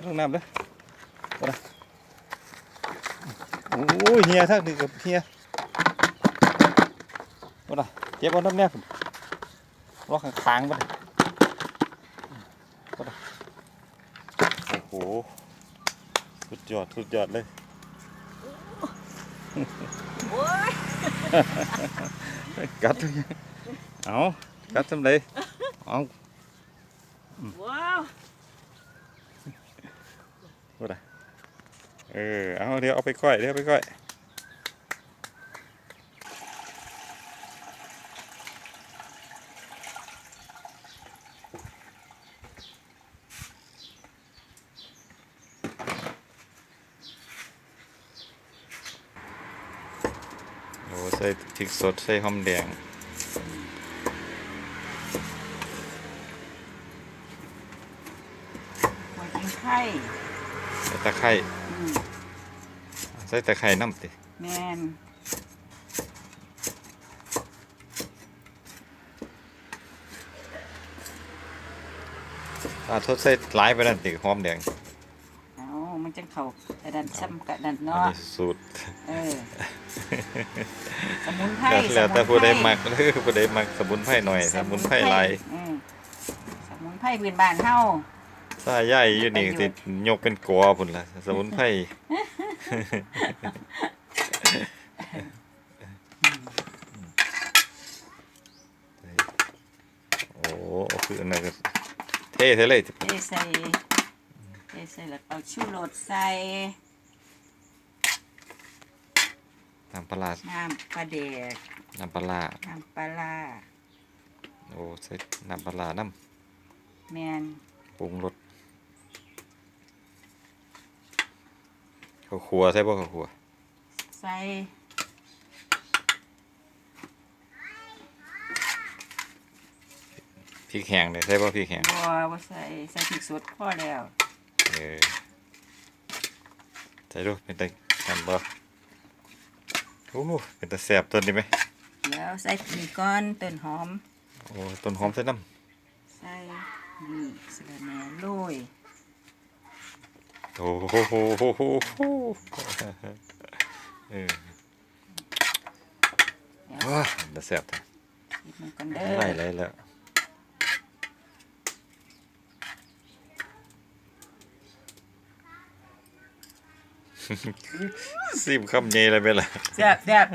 อย่าลงน้ำเด้อบ่ได้โอ้ยเฮียทักนี่กับเฮียบ่ได้เจ็บบ่น้ำแน่พุ่นรอข้างๆบ่ได้บ่ได้โอ้โหสุดยอดสุดยอดเลยโอ้ยกัดเลยเอากัดทำไรเอาว้าว บ่ได้เออ เอาเดี๋ยวเอาไปก้อย เดี๋ยวไปก้อย โอ้ใส่พริกสด ใส่หอมแดงหัวจิงไข่ ใส่ตะไคร้อืมใส่ตะไคร้น้ำติแมนถ้าทดใส่หลายไปนั่นติหอมแดงเอามันจังเข้าแต่ดันซ้ำกะดันอันเนาะนี้สูตรเออสมุนไพรแล้วแต่สมุนไพรผู้ใดมักหรือผู้ใดมักสมุนไพรหน่อย สมุนไพรหลาย อืมสมุนไพรพื้นบ้านเฮา ถ้าใหญ่อยู่นี่สิยกเป็นกัวพุ่นล่ะสมุนไพรโอ้คืออันนั้นก็เท่เท่เลยเทใส่เทใส่แล้วเอาชูรสใส่น้ำปลาร้าน้ำปลาแดกน้ำปลาร้าน้ำปลาร้าโอ้ใส่น้ำปลาร้าน้แมนำปรุงรส ข้าวคั่วใส่บ่ข้าวคั่วใส่พริกแห้งเลยใส่บ่พริกแห้งบัวบ่ใส่ใส่พริกสดพอแล้วเออใส่ดูเป็นตะกันบ่โอ้เป็นตะแซ่บตัวนี้ไหมแล้วใส่นี่ก้อนต้นหอม โอ้ต้นหอมใส่น้ใส่นี่สะระแหน่โรยำ โอ้โหโหโหโหเออว้าเป็นตะแซ่บแท้นิดนึงก่อนเด้อไล่ไล่แล้วซิมคำใหญ่เลยไหมล่ะแซ่บแซ่บ